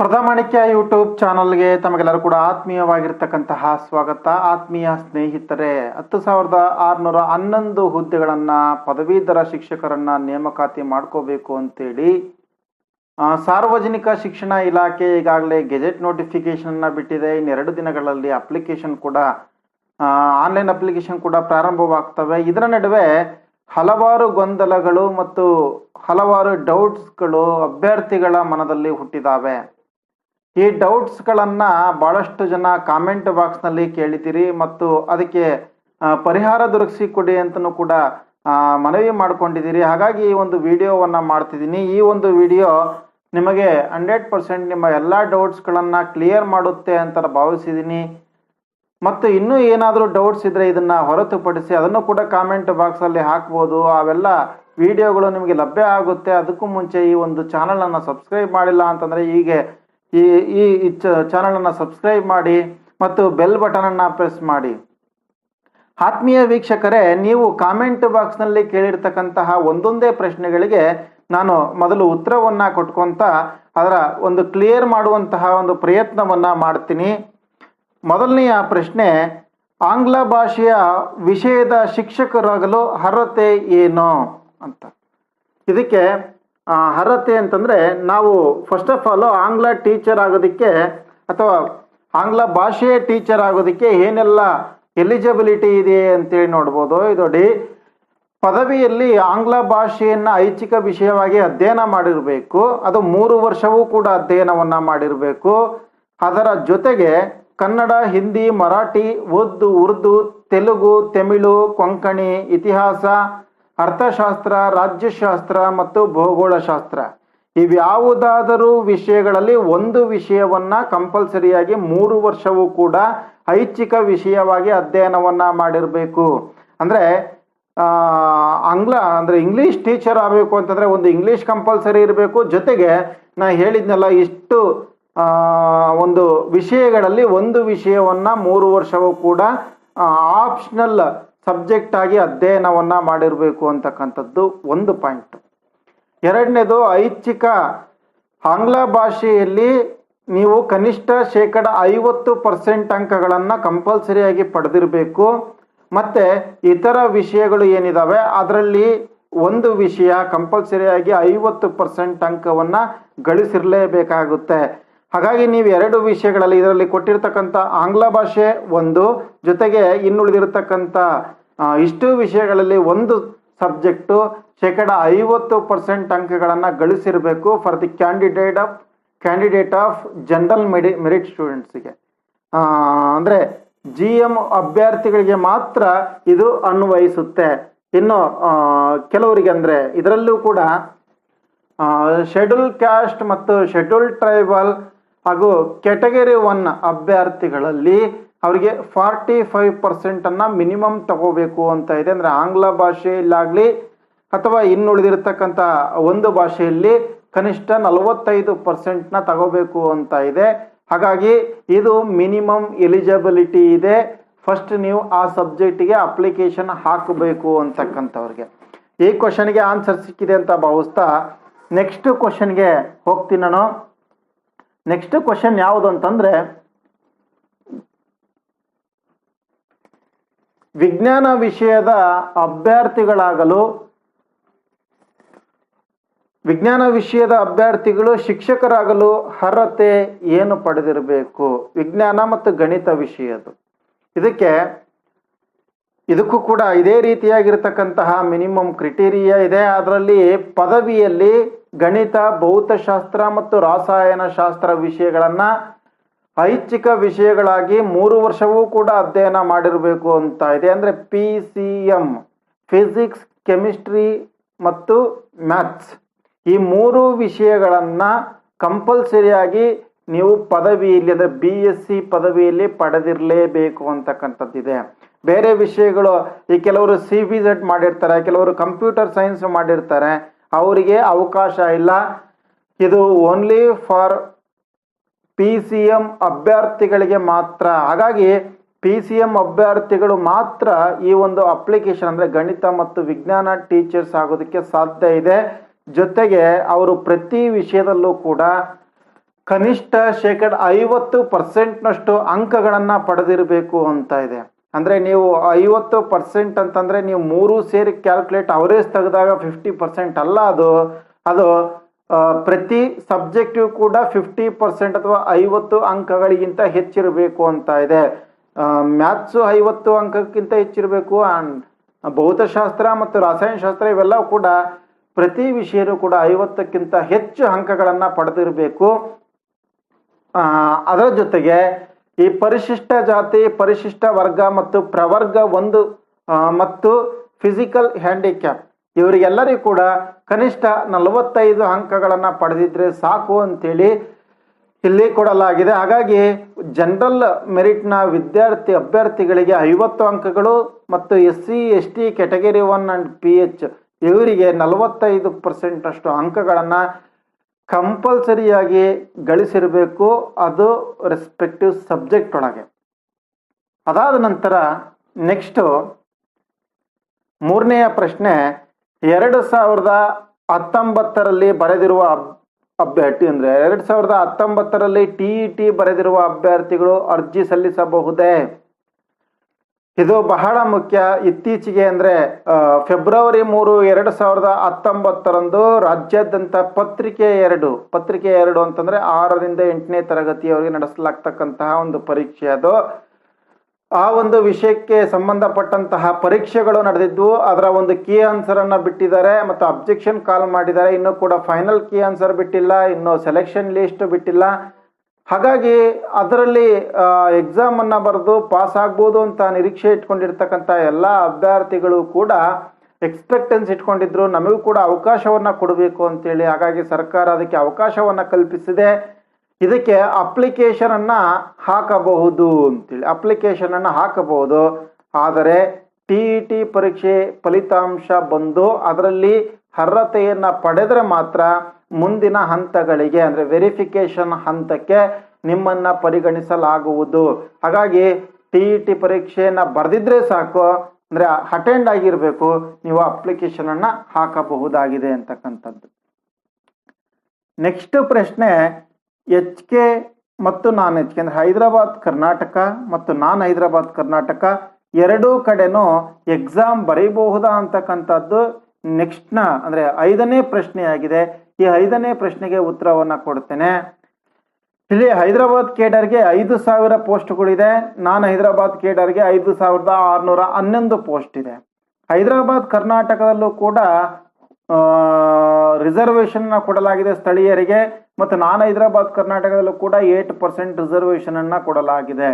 ಪ್ರಥಮಾಣಿಕ್ಯ YouTube ಚಾನಲ್ಗೆ ತಮಗೆಲ್ಲರೂ ಕೂಡ ಆತ್ಮೀಯವಾಗಿರ್ತಕ್ಕಂತಹ ಸ್ವಾಗತ. ಆತ್ಮೀಯ ಸ್ನೇಹಿತರೆ, ಹತ್ತು ಸಾವಿರದ ಆರುನೂರ ಹನ್ನೊಂದು ಹುದ್ದೆಗಳನ್ನು ಪದವೀಧರ ಶಿಕ್ಷಕರನ್ನ ನೇಮಕಾತಿ ಮಾಡ್ಕೋಬೇಕು ಅಂತೇಳಿ ಸಾರ್ವಜನಿಕ ಶಿಕ್ಷಣ ಇಲಾಖೆ ಈಗಾಗಲೇ ಗೆಜೆಟ್ ನೋಟಿಫಿಕೇಶನ್ನ ಬಿಟ್ಟಿದೆ. ಇನ್ನೆರಡು ದಿನಗಳಲ್ಲಿ ಅಪ್ಲಿಕೇಶನ್ ಕೂಡ ಆನ್ಲೈನ್ ಅಪ್ಲಿಕೇಶನ್ ಕೂಡ ಪ್ರಾರಂಭವಾಗ್ತವೆ. ಇದರ ನಡುವೆ ಹಲವಾರು ಗೊಂದಲಗಳು ಮತ್ತು ಹಲವಾರು ಡೌಟ್ಸ್ಗಳು ಅಭ್ಯರ್ಥಿಗಳ ಮನದಲ್ಲಿ ಹುಟ್ಟಿದಾವೆ. ಈ ಡೌಟ್ಸ್ಗಳನ್ನು ಭಾಳಷ್ಟು ಜನ ಕಾಮೆಂಟ್ ಬಾಕ್ಸ್ನಲ್ಲಿ ಕೇಳಿದ್ದೀರಿ ಮತ್ತು ಅದಕ್ಕೆ ಪರಿಹಾರ ದೊರಕಿಸಿ ಕೊಡಿ ಅಂತಲೂ ಕೂಡ ಮನವಿ ಮಾಡಿಕೊಂಡಿದ್ದೀರಿ. ಹಾಗಾಗಿ ಈ ಒಂದು ವಿಡಿಯೋವನ್ನು ಮಾಡ್ತಿದ್ದೀನಿ. ಈ ಒಂದು ವಿಡಿಯೋ ನಿಮಗೆ ಹಂಡ್ರೆಡ್ ಪರ್ಸೆಂಟ್ ನಿಮ್ಮ ಎಲ್ಲ ಡೌಟ್ಸ್ಗಳನ್ನು ಕ್ಲಿಯರ್ ಮಾಡುತ್ತೆ ಅಂತ ಭಾವಿಸಿದ್ದೀನಿ. ಮತ್ತು ಇನ್ನೂ ಏನಾದರೂ ಡೌಟ್ಸ್ ಇದ್ದರೆ ಇದನ್ನು ಹೊರತುಪಡಿಸಿ ಅದನ್ನು ಕೂಡ ಕಾಮೆಂಟ್ ಬಾಕ್ಸಲ್ಲಿ ಹಾಕ್ಬೋದು. ಅವೆಲ್ಲ ವಿಡಿಯೋಗಳು ನಿಮಗೆ ಲಭ್ಯ ಆಗುತ್ತೆ. ಅದಕ್ಕೂ ಮುಂಚೆ ಈ ಒಂದು ಚಾನಲನ್ನು ಸಬ್ಸ್ಕ್ರೈಬ್ ಮಾಡಿಲ್ಲ ಅಂತಂದರೆ ಹೀಗೆ ಈ ಈ ಚಾನಲನ್ನು ಸಬ್ಸ್ಕ್ರೈಬ್ ಮಾಡಿ ಮತ್ತು ಬೆಲ್ ಬಟನನ್ನು ಪ್ರೆಸ್ ಮಾಡಿ. ಆತ್ಮೀಯ ವೀಕ್ಷಕರೇ, ನೀವು ಕಾಮೆಂಟ್ ಬಾಕ್ಸ್ನಲ್ಲಿ ಕೇಳಿರ್ತಕ್ಕಂತಹ ಒಂದೊಂದೇ ಪ್ರಶ್ನೆಗಳಿಗೆ ನಾನು ಮೊದಲು ಉತ್ತರವನ್ನು ಕೊಟ್ಕೊಂತ ಅದರ ಒಂದು ಕ್ಲಿಯರ್ ಮಾಡುವಂತಹ ಒಂದು ಪ್ರಯತ್ನವನ್ನು ಮಾಡ್ತೀನಿ. ಮೊದಲನೆಯ ಪ್ರಶ್ನೆ, ಆಂಗ್ಲ ಭಾಷೆಯ ವಿಷಯದ ಶಿಕ್ಷಕರಾಗಲು ಅರ್ಹತೆ ಏನು ಅಂತ. ಇದಕ್ಕೆ ಅರ್ಹತೆ ಅಂತಂದರೆ ನಾವು ಫಸ್ಟ್ ಆಫ್ ಆಲ್ ಆಂಗ್ಲ ಟೀಚರ್ ಆಗೋದಕ್ಕೆ ಅಥವಾ ಆಂಗ್ಲ ಭಾಷೆಯ ಟೀಚರ್ ಆಗೋದಕ್ಕೆ ಏನೆಲ್ಲ ಎಲಿಜಿಬಿಲಿಟಿ ಇದೆ ಅಂತೇಳಿ ನೋಡ್ಬೋದು. ಇದು ಡಿ ಪದವಿಯಲ್ಲಿ ಆಂಗ್ಲ ಭಾಷೆಯನ್ನು ಐಚ್ಛಿಕ ವಿಷಯವಾಗಿ ಅಧ್ಯಯನ ಮಾಡಿರಬೇಕು. ಅದು ಮೂರು ವರ್ಷವೂ ಕೂಡ ಅಧ್ಯಯನವನ್ನು ಮಾಡಿರಬೇಕು. ಅದರ ಜೊತೆಗೆ ಕನ್ನಡ, ಹಿಂದಿ, ಮರಾಠಿ, ಉರ್ದು ಉರ್ದು, ತೆಲುಗು, ತಮಿಳು, ಕೊಂಕಣಿ, ಇತಿಹಾಸ ಅರ್ಥಶಾಸ್ತ್ರ, ರಾಜ್ಯಶಾಸ್ತ್ರ ಮತ್ತು ಭೂಗೋಳಶಾಸ್ತ್ರ. ಇವ್ಯಾವುದಾದರೂ ವಿಷಯಗಳಲ್ಲಿ ಒಂದು ವಿಷಯವನ್ನ ಕಂಪಲ್ಸರಿಯಾಗಿ ಮೂರು ವರ್ಷವೂ ಕೂಡ ಐಚ್ಛಿಕ ವಿಷಯವಾಗಿ ಅಧ್ಯಯನವನ್ನ ಮಾಡಿರಬೇಕು. ಅಂದ್ರೆ ಆಂಗ್ಲ, ಅಂದ್ರೆ ಇಂಗ್ಲಿಷ್ ಟೀಚರ್ ಆಗಬೇಕು ಅಂತಂದ್ರೆ ಒಂದು ಇಂಗ್ಲಿಷ್ ಕಂಪಲ್ಸರಿ ಇರಬೇಕು. ಜೊತೆಗೆ ನಾ ಹೇಳಿದ್ನಲ್ಲ ಇಷ್ಟು ಒಂದು ವಿಷಯಗಳಲ್ಲಿ ಒಂದು ವಿಷಯವನ್ನ ಮೂರು ವರ್ಷವೂ ಕೂಡ ಆಪ್ಷನಲ್ ಸಬ್ಜೆಕ್ಟ್ ಆಗಿ ಅಧ್ಯಯನವನ್ನ ಮಾಡಿರಬೇಕು ಅಂತಕ್ಕಂಥದ್ದು ಒಂದು ಪಾಯಿಂಟ್. ಎರಡನೇದು ಐಚ್ಛಿಕ ಆಂಗ್ಲ ಭಾಷೆಯಲ್ಲಿ ನೀವು ಕನಿಷ್ಠ ಶೇಕಡ ಐವತ್ತು ಪರ್ಸೆಂಟ್ ಅಂಕಗಳನ್ನು ಕಂಪಲ್ಸರಿಯಾಗಿ ಪಡೆದಿರಬೇಕು. ಮತ್ತು ಇತರ ವಿಷಯಗಳು ಏನಿದ್ದಾವೆ ಅದರಲ್ಲಿ ಒಂದು ವಿಷಯ ಕಂಪಲ್ಸರಿಯಾಗಿ ಐವತ್ತು ಪರ್ಸೆಂಟ್ ಅಂಕವನ್ನು ಗಳಿಸಿರಲೇಬೇಕಾಗುತ್ತೆ. ಹಾಗಾಗಿ ನೀವು ಎರಡು ವಿಷಯಗಳಲ್ಲಿ ಇದರಲ್ಲಿ ಕೊಟ್ಟಿರ್ತಕ್ಕಂಥ ಆಂಗ್ಲ ಭಾಷೆ ಒಂದು, ಜೊತೆಗೆ ಇನ್ನುಳಿದಿರತಕ್ಕಂಥ ಇಷ್ಟು ವಿಷಯಗಳಲ್ಲಿ ಒಂದು ಸಬ್ಜೆಕ್ಟು ಶೇಕಡ ಐವತ್ತು ಪರ್ಸೆಂಟ್ ಅಂಕಗಳನ್ನು ಗಳಿಸಿರಬೇಕು for the candidate of candidate of general medi merit ಸ್ಟೂಡೆಂಟ್ಸಿಗೆ ಅಂದರೆ ಜಿ ಎಂ ಅಭ್ಯರ್ಥಿಗಳಿಗೆ ಮಾತ್ರ ಇದು ಅನ್ವಯಿಸುತ್ತೆ. ಇನ್ನು ಕೆಲವರಿಗೆ ಅಂದರೆ ಇದರಲ್ಲೂ ಕೂಡ ಶೆಡ್ಯೂಲ್ ಕ್ಯಾಸ್ಟ್ ಮತ್ತು ಶೆಡ್ಯೂಲ್ ಟ್ರೈಬಲ್ ಹಾಗೂ ಕ್ಯಾಟಗರಿ ಒನ್ ಅಭ್ಯರ್ಥಿಗಳಲ್ಲಿ ಅವರಿಗೆ ಫಾರ್ಟಿ ಫೈವ್ ಪರ್ಸೆಂಟನ್ನು ಮಿನಿಮಮ್ ತಗೋಬೇಕು ಅಂತ ಇದೆ. ಅಂದರೆ ಆಂಗ್ಲ ಭಾಷೆಯಲ್ಲಾಗಲಿ ಅಥವಾ ಇನ್ನುಳಿದಿರತಕ್ಕಂಥ ಒಂದು ಭಾಷೆಯಲ್ಲಿ ಕನಿಷ್ಠ ನಲವತ್ತೈದು ಪರ್ಸೆಂಟ್ನ ತಗೋಬೇಕು ಅಂತ ಇದೆ. ಹಾಗಾಗಿ ಇದು ಮಿನಿಮಮ್ ಎಲಿಜಿಬಿಲಿಟಿ ಇದೆ. ಫಸ್ಟ್ ನೀವು ಆ ಸಬ್ಜೆಕ್ಟಿಗೆ ಅಪ್ಲಿಕೇಶನ್ ಹಾಕಬೇಕು ಅಂತಕ್ಕಂಥವ್ರಿಗೆ. ಈ ಕ್ವಶನ್ಗೆ ಆನ್ಸರ್ ಸಿಕ್ಕಿದೆ ಅಂತ ಭಾವಿಸ್ತಾ ನೆಕ್ಸ್ಟ್ ಕ್ವಶನ್ಗೆ ಹೋಗ್ತೀನಿ ನಾನು. ನೆಕ್ಸ್ಟ್ ಕ್ವಶನ್ ಯಾವುದು ಅಂತಂದ್ರೆ ವಿಜ್ಞಾನ ವಿಷಯದ ಅಭ್ಯರ್ಥಿಗಳಾಗಲು, ವಿಜ್ಞಾನ ವಿಷಯದ ಅಭ್ಯರ್ಥಿಗಳು ಶಿಕ್ಷಕರಾಗಲು ಅರ್ಹತೆ ಏನು ಪಡೆದಿರಬೇಕು? ವಿಜ್ಞಾನ ಮತ್ತು ಗಣಿತ ವಿಷಯದು ಇದಕ್ಕೆ, ಇದಕ್ಕೂ ಕೂಡ ಇದೇ ರೀತಿಯಾಗಿರ್ತಕ್ಕಂತಹ ಮಿನಿಮಮ್ ಕ್ರಿಟೀರಿಯಾ ಇದೆ. ಅದರಲ್ಲಿ ಪದವಿಯಲ್ಲಿ ಗಣಿತ, ಭೌತಶಾಸ್ತ್ರ ಮತ್ತು ರಾಸಾಯನಶಾಸ್ತ್ರ ವಿಷಯಗಳನ್ನು ಐಚ್ಛಿಕ ವಿಷಯಗಳಾಗಿ ಮೂರು ವರ್ಷವೂ ಕೂಡ ಅಧ್ಯಯನ ಮಾಡಿರಬೇಕು ಅಂತ ಇದೆ. ಅಂದರೆ P C M physics chemistry ಮತ್ತು ಮ್ಯಾಥ್ಸ್ ಈ ಮೂರು ವಿಷಯಗಳನ್ನು ಕಂಪಲ್ಸರಿಯಾಗಿ ನೀವು ಪದವಿಯಲ್ಲಿ, ಅಂದರೆ ಬಿ ಎಸ್ ಸಿ ಪದವಿಯಲ್ಲಿ ಪಡೆದಿರಲೇಬೇಕು ಅಂತಕ್ಕಂಥದ್ದಿದೆ. ಬೇರೆ ವಿಷಯಗಳು, ಈ ಕೆಲವರು ಸಿ ಬಿ ಮಾಡಿರ್ತಾರೆ, ಕೆಲವರು ಕಂಪ್ಯೂಟರ್ ಸೈನ್ಸ್ ಮಾಡಿರ್ತಾರೆ. ಅವರಿಗೆ ಅವಕಾಶ ಇಲ್ಲ. ಇದು only for P C M ಅಭ್ಯರ್ಥಿಗಳಿಗೆ ಮಾತ್ರ. ಹಾಗಾಗಿ ಪಿ ಸಿ ಎಂ ಅಭ್ಯರ್ಥಿಗಳು ಮಾತ್ರ ಈ ಒಂದು ಅಪ್ಲಿಕೇಶನ್ ಅಂದರೆ ಗಣಿತ ಮತ್ತು ವಿಜ್ಞಾನ ಟೀಚರ್ಸ್ ಆಗೋದಕ್ಕೆ ಸಾಧ್ಯ ಇದೆ. ಜೊತೆಗೆ ಅವರು ಪ್ರತಿ ವಿಷಯದಲ್ಲೂ ಕೂಡ ಕನಿಷ್ಠ ಶೇಕಡ ಐವತ್ತು ಪರ್ಸೆಂಟ್ನಷ್ಟು ಅಂಕಗಳನ್ನು ಪಡೆದಿರಬೇಕು ಅಂತ ಇದೆ. ಅಂದರೆ ನೀವು ಐವತ್ತು ಪರ್ಸೆಂಟ್ ಅಂತಂದರೆ ನೀವು ಮೂರು ಸೇರಿ ಕ್ಯಾಲ್ಕುಲೇಟ್ ಅವರೇಜ್ ತೆಗೆದಾಗ ಫಿಫ್ಟಿ ಪರ್ಸೆಂಟ್ ಅಲ್ಲ ಅದು. ಅದು ಪ್ರತಿ ಸಬ್ಜೆಕ್ಟಿವ್ ಕೂಡ ಫಿಫ್ಟಿ ಪರ್ಸೆಂಟ್ ಅಥವಾ ಐವತ್ತು ಅಂಕಗಳಿಗಿಂತ ಹೆಚ್ಚಿರಬೇಕು ಅಂತ ಇದೆ. ಮ್ಯಾಥ್ಸು ಐವತ್ತು ಅಂಕಕ್ಕಿಂತ ಹೆಚ್ಚಿರಬೇಕು ಆ್ಯಂಡ್ ಭೌತಶಾಸ್ತ್ರ ಮತ್ತು ರಾಸಾಯನಶಾಸ್ತ್ರ ಇವೆಲ್ಲ ಕೂಡ ಪ್ರತಿ ವಿಷಯನೂ ಕೂಡ ಐವತ್ತಕ್ಕಿಂತ ಹೆಚ್ಚು ಅಂಕಗಳನ್ನು ಪಡೆದಿರಬೇಕು. ಅದರ ಜೊತೆಗೆ ಈ ಪರಿಶಿಷ್ಟ ಜಾತಿ, ಪರಿಶಿಷ್ಟ ವರ್ಗ ಮತ್ತು ಪ್ರವರ್ಗ ಒಂದು ಮತ್ತು ಫಿಸಿಕಲ್ ಹ್ಯಾಂಡಿಕ್ಯಾಪ್ ಇವರಿಗೆಲ್ಲರಿಗೂ ಕೂಡ ಕನಿಷ್ಠ ನಲವತ್ತೈದು ಅಂಕಗಳನ್ನು ಪಡೆದಿದ್ರೆ ಸಾಕು ಅಂತೇಳಿ ಇಲ್ಲಿ ಕೊಡಲಾಗಿದೆ. ಹಾಗಾಗಿ ಜನರಲ್ ಮೆರಿಟ್ನ ವಿದ್ಯಾರ್ಥಿ ಅಭ್ಯರ್ಥಿಗಳಿಗೆ ಐವತ್ತು ಅಂಕಗಳು ಮತ್ತು S C, S T category one and P H ಇವರಿಗೆ ನಲವತ್ತೈದು ಪರ್ಸೆಂಟ್ ಅಷ್ಟು ಅಂಕಗಳನ್ನು ಕಂಪಲ್ಸರಿಯಾಗಿ ಗಳಿಸಿರಬೇಕು. ಅದು ರೆಸ್ಪೆಕ್ಟಿವ್ ಸಬ್ಜೆಕ್ಟ್ ಒಳಗೆ. ಅದಾದ ನಂತರ ನೆಕ್ಸ್ಟು ಮೂರನೆಯ ಪ್ರಶ್ನೆ ಎರಡು ಸಾವಿರದ ಹತ್ತೊಂಬತ್ತರಲ್ಲಿ ಬರೆದಿರುವ ಅಭ್ಯರ್ಥಿ ಅಂದರೆ ಎರಡು ಸಾವಿರದ ಹತ್ತೊಂಬತ್ತರಲ್ಲಿ ಟಿ ಇ ಟಿ ಬರೆದಿರುವ ಅಭ್ಯರ್ಥಿಗಳು ಅರ್ಜಿ ಸಲ್ಲಿಸಬಹುದೇ? ಇದು ಬಹಳ ಮುಖ್ಯ. ಇತ್ತೀಚೆಗೆ ಅಂದರೆ ಫೆಬ್ರವರಿ ಮೂರು ಎರಡು ಸಾವಿರದ ಹತ್ತೊಂಬತ್ತರಂದು ರಾಜ್ಯಾದ್ಯಂತ ಪತ್ರಿಕೆ ಎರಡು ಪತ್ರಿಕೆ ಎರಡು ಅಂತಂದರೆ ಆರರಿಂದ ಎಂಟನೇ ತರಗತಿಯವರೆಗೆ ನಡೆಸಲಾಗ್ತಕ್ಕಂತಹ ಒಂದು ಪರೀಕ್ಷೆ ಅದು. ಆ ಒಂದು ವಿಷಯಕ್ಕೆ ಸಂಬಂಧಪಟ್ಟಂತಹ ಪರೀಕ್ಷೆಗಳು ನಡೆದಿದ್ದು, ಅದರ ಒಂದು ಕೀ ಆನ್ಸರನ್ನು ಬಿಟ್ಟಿದ್ದಾರೆ ಮತ್ತು ಅಬ್ಜೆಕ್ಷನ್ ಕಾಲ್ ಮಾಡಿದ್ದಾರೆ. ಇನ್ನೂ ಕೂಡ ಫೈನಲ್ ಕೀ ಆನ್ಸರ್ ಬಿಟ್ಟಿಲ್ಲ, ಇನ್ನು ಸೆಲೆಕ್ಷನ್ ಲಿಸ್ಟ್ ಬಿಟ್ಟಿಲ್ಲ. ಹಾಗಾಗಿ ಅದರಲ್ಲಿ ಎಕ್ಸಾಮನ್ನು ಬರೆದು ಪಾಸ್ ಆಗ್ಬೋದು ಅಂತ ನಿರೀಕ್ಷೆ ಇಟ್ಕೊಂಡಿರ್ತಕ್ಕಂಥ ಎಲ್ಲ ಅಭ್ಯರ್ಥಿಗಳು ಕೂಡ ಎಕ್ಸ್ಪೆಕ್ಟೆನ್ಸ್ ಇಟ್ಕೊಂಡಿದ್ರು. ನಮಗೂ ಕೂಡ ಅವಕಾಶವನ್ನು ಕೊಡಬೇಕು ಅಂತೇಳಿ. ಹಾಗಾಗಿ ಸರ್ಕಾರ ಅದಕ್ಕೆ ಅವಕಾಶವನ್ನು ಕಲ್ಪಿಸಿದೆ. ಇದಕ್ಕೆ ಅಪ್ಲಿಕೇಶನ್ ಅನ್ನ ಹಾಕಬಹುದು ಅಂತೇಳಿ. ಅಪ್ಲಿಕೇಶನ್ ಅನ್ನ ಹಾಕಬಹುದು. ಆದರೆ ಟಿ ಇ ಟಿ ಪರೀಕ್ಷೆ ಫಲಿತಾಂಶ ಬಂದು ಅದರಲ್ಲಿ ಅರ್ಹತೆಯನ್ನ ಪಡೆದರೆ ಮಾತ್ರ ಮುಂದಿನ ಹಂತಗಳಿಗೆ, ಅಂದರೆ ವೆರಿಫಿಕೇಶನ್ ಹಂತಕ್ಕೆ ನಿಮ್ಮನ್ನ ಪರಿಗಣಿಸಲಾಗುವುದು. ಹಾಗಾಗಿ ಟಿ ಇ ಟಿ ಪರೀಕ್ಷೆಯನ್ನ ಬರೆದಿದ್ರೆ ಸಾಕು, ಅಂದರೆ ಅಟೆಂಡ್ ಆಗಿರಬೇಕು, ನೀವು ಅಪ್ಲಿಕೇಶನ್ ಅನ್ನ ಹಾಕಬಹುದಾಗಿದೆ ಅಂತಕ್ಕಂಥದ್ದು. ನೆಕ್ಸ್ಟ್ ಪ್ರಶ್ನೆ ಎಚ್ ಕೆ ಮತ್ತು ನಾನ್ ಎಚ್ ಕೆ ಅಂದರೆ ಹೈದರಾಬಾದ್, ಕರ್ನಾಟಕ ಮತ್ತು ನಾನ್ ಹೈದರಾಬಾದ್, ಕರ್ನಾಟಕ ಎರಡೂ ಕಡೆನೂ ಎಕ್ಸಾಮ್ ಬರೀಬಹುದಾ ಅಂತಕ್ಕಂಥದ್ದು ನೆಕ್ಸ್ಟ್ನ ಅಂದರೆ ಐದನೇ ಪ್ರಶ್ನೆಯಾಗಿದೆ. ಈ ಐದನೇ ಪ್ರಶ್ನೆಗೆ ಉತ್ತರವನ್ನು ಕೊಡ್ತೇನೆ. ಇಲ್ಲಿ ಹೈದರಾಬಾದ್ ಕೇಡರ್ಗೆ ಐದು ಸಾವಿರ ಪೋಸ್ಟ್ಗಳಿದೆ. ನಾನ್ ಹೈದರಾಬಾದ್ ಕೇಡರ್ಗೆ ಐದು ಸಾವಿರದ ಆರುನೂರ ಹನ್ನೊಂದು ಪೋಸ್ಟ್ ಇದೆ ಹೈದರಾಬಾದ್, ಕರ್ನಾಟಕದಲ್ಲೂ ಕೂಡ ರಿಸರ್ವೇಷನ್ ಕೊಡಲಾಗಿದೆ ಸ್ಥಳೀಯರಿಗೆ. ಮತ್ತು ನಾನು ಹೈದರಾಬಾದ್ ಕರ್ನಾಟಕದಲ್ಲೂ ಕೂಡ ಏಟ್ ಪರ್ಸೆಂಟ್ ರಿಸರ್ವೇಷನ್ ಕೊಡಲಾಗಿದೆ.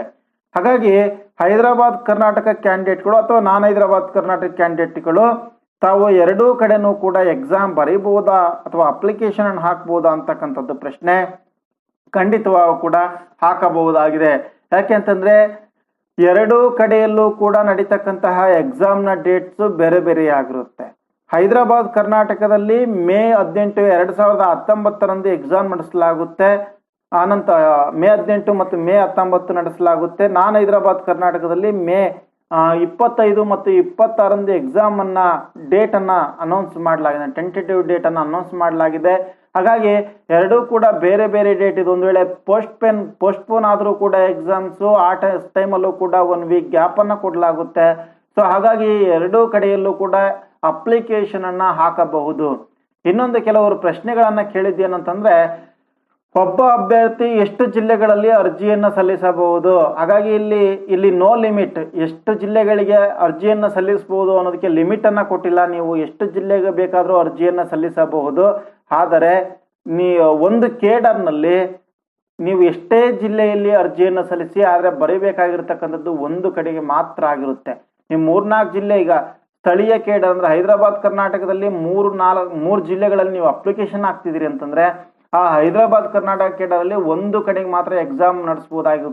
ಹಾಗಾಗಿ ಹೈದರಾಬಾದ್ ಕರ್ನಾಟಕ ಕ್ಯಾಂಡಿಡೇಟ್ಗಳು ಅಥವಾ ನಾನ್ ಹೈದರಾಬಾದ್ ಕರ್ನಾಟಕ ಕ್ಯಾಂಡಿಡೇಟ್ಗಳು ತಾವು ಎರಡೂ ಕಡೆನೂ ಕೂಡ ಎಕ್ಸಾಮ್ ಬರೀಬಹುದಾ ಅಥವಾ ಅಪ್ಲಿಕೇಶನ್ ಅನ್ನು ಹಾಕ್ಬೋದಾ ಅಂತಕ್ಕಂಥದ್ದು ಪ್ರಶ್ನೆ ಖಂಡಿತವಾಗೂ ಕೂಡ ಹಾಕಬಹುದಾಗಿದೆ. ಯಾಕೆ ಅಂತಂದ್ರೆ ಎರಡೂ ಕಡೆಯಲ್ಲೂ ಕೂಡ ನಡೀತಕ್ಕಂತಹ ಎಕ್ಸಾಮ್ನ ಡೇಟ್ಸು ಬೇರೆ ಬೇರೆ ಆಗಿರುತ್ತೆ ಹೈದರಾಬಾದ್ ಕರ್ನಾಟಕದಲ್ಲಿ ಮೇ ಹದಿನೆಂಟು ಎರಡು ಸಾವಿರದ ಹತ್ತೊಂಬತ್ತರಂದು ಎಕ್ಸಾಮ್ ನಡೆಸಲಾಗುತ್ತೆ. ಆನಂತರ ಮೇ ಹದಿನೆಂಟು ಮತ್ತು ಮೇ ಹತ್ತೊಂಬತ್ತು ನಡೆಸಲಾಗುತ್ತೆ. ನಾನ್ ಹೈದರಾಬಾದ್ ಕರ್ನಾಟಕದಲ್ಲಿ ಮೇ ಇಪ್ಪತ್ತೈದು ಮತ್ತು ಇಪ್ಪತ್ತಾರಂದು ಎಕ್ಸಾಮ್ ಅನ್ನ ಡೇಟ್ ಅನ್ನ ಅನೌನ್ಸ್ ಮಾಡಲಾಗಿದೆ. ಟೆಂಟೇಟಿವ್ ಡೇಟ್ ಅನ್ನ ಅನೌನ್ಸ್ ಮಾಡಲಾಗಿದೆ. ಹಾಗಾಗಿ ಎರಡೂ ಕೂಡ ಬೇರೆ ಬೇರೆ ಡೇಟ್ ಇದು. ಒಂದು ವೇಳೆ ಪೋಸ್ಟ್ ಪೆನ್ ಪೋಸ್ಟ್ಪೋನ್ ಆದರೂ ಕೂಡ ಎಕ್ಸಾಮ್ಸು ಆ ಟೈಮಲ್ಲೂ ಕೂಡ ಒನ್ ವೀಕ್ ಗ್ಯಾಪ್ ಅನ್ನ ಕೊಡಲಾಗುತ್ತೆ. ಸೊ ಹಾಗಾಗಿ ಎರಡೂ ಕಡೆಯಲ್ಲೂ ಕೂಡ ಅಪ್ಲಿಕೇಶನ್ ಅನ್ನ ಹಾಕಬಹುದು. ಇನ್ನೊಂದು ಕೆಲವರು ಪ್ರಶ್ನೆಗಳನ್ನ ಕೇಳಿದ್ದೇನಂತಂದ್ರೆ, ಒಬ್ಬ ಅಭ್ಯರ್ಥಿ ಎಷ್ಟು ಜಿಲ್ಲೆಗಳಲ್ಲಿ ಅರ್ಜಿಯನ್ನು ಸಲ್ಲಿಸಬಹುದು? ಹಾಗಾಗಿ ಇಲ್ಲಿ ಇಲ್ಲಿ ನೋ ಲಿಮಿಟ್ ಎಷ್ಟು ಜಿಲ್ಲೆಗಳಿಗೆ ಅರ್ಜಿಯನ್ನು ಸಲ್ಲಿಸಬಹುದು ಅನ್ನೋದಕ್ಕೆ ಲಿಮಿಟ್ ಅನ್ನ ಕೊಟ್ಟಿಲ್ಲ ನೀವು. ಎಷ್ಟು ಜಿಲ್ಲೆಗೆ ಬೇಕಾದರೂ ಅರ್ಜಿಯನ್ನು ಸಲ್ಲಿಸಬಹುದು. ಆದರೆ, ನೀ, ಒಂದು ಕೇಡರ್ನಲ್ಲಿ ನೀವು ಎಷ್ಟೇ ಜಿಲ್ಲೆಯಲ್ಲಿ ಅರ್ಜಿಯನ್ನು ಸಲ್ಲಿಸಿ, ಆದರೆ ಬರೀಬೇಕಾಗಿರ್ತಕ್ಕಂಥದ್ದು ಒಂದು ಕಡೆಗೆ ಮಾತ್ರ ಆಗಿರುತ್ತೆ. ನೀವು ಮೂರ್ನಾಲ್ಕು ಜಿಲ್ಲೆ ಈಗ ಸ್ಥಳೀಯ ಕೇಡರ್ ಅಂದ್ರೆ ಹೈದರಾಬಾದ್, ಕರ್ನಾಟಕದಲ್ಲಿ ಮೂರು ನಾಲ್ಕು, ಮೂರು ಜಿಲ್ಲೆಗಳಲ್ಲಿ ನೀವು ಅಪ್ಲಿಕೇಶನ್ ಹಾಕ್ತಿದ್ದೀರಿ ಅಂತಂದ್ರೆ, ಆ ಹೈದರಾಬಾದ್, ಕರ್ನಾಟಕ ಕೇಡರಲ್ಲಿ ಒಂದು ಕಡೆಗೆ ಮಾತ್ರ ಎಕ್ಸಾಮ್ ನಡೆಸ್ಬೋದಾಗಿ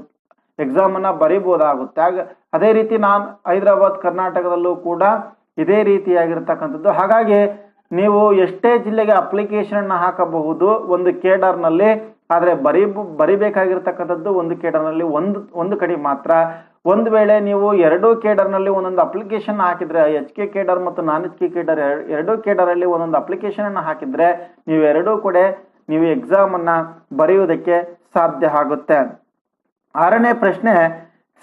ಎಕ್ಸಾಮ್ ಅನ್ನ ಬರಿಬಹುದಾಗುತ್ತೆ ಆಗ ಅದೇ ರೀತಿ ನಾನು ಹೈದರಾಬಾದ್, ಕರ್ನಾಟಕದಲ್ಲೂ ಕೂಡ ಇದೇ ರೀತಿಯಾಗಿರ್ತಕ್ಕಂಥದ್ದು. ಹಾಗಾಗಿ ನೀವು ಎಷ್ಟೇ ಜಿಲ್ಲೆಗೆ ಅಪ್ಲಿಕೇಶನ್ ಅನ್ನ ಹಾಕಬಹುದು, ಒಂದು ಕೇಡರ್ನಲ್ಲಿ, ಆದರೆ ಬರಿ ಬರಿಬೇಕಾಗಿರ್ತಕ್ಕಂಥದ್ದು ಒಂದು ಕೇಡರ್ನಲ್ಲಿ ಒಂದು ಒಂದು ಕಡೆ ಮಾತ್ರ ಒಂದು ವೇಳೆ ನೀವು ಎರಡೂ ಕೇಡರ್ನಲ್ಲಿ ಒಂದೊಂದು ಅಪ್ಲಿಕೇಶನ್ ಹಾಕಿದ್ರೆ ಎಚ್ ಕೆ ಕೇಡರ್ ಮತ್ತು ನಾನ್ ಎಚ್ ಕೆ ಕೇಡರ್ ಎರಡೂ ಕೇಡರಲ್ಲಿ ಒಂದೊಂದು ಅಪ್ಲಿಕೇಶನ್ ಅನ್ನು ಹಾಕಿದ್ರೆ, ನೀವು ಎರಡೂ ಕೂಡ ನೀವು ಎಕ್ಸಾಮನ್ನು ಬರೆಯುವುದಕ್ಕೆ ಸಾಧ್ಯ ಆಗುತ್ತೆ. ಆರನೇ ಪ್ರಶ್ನೆ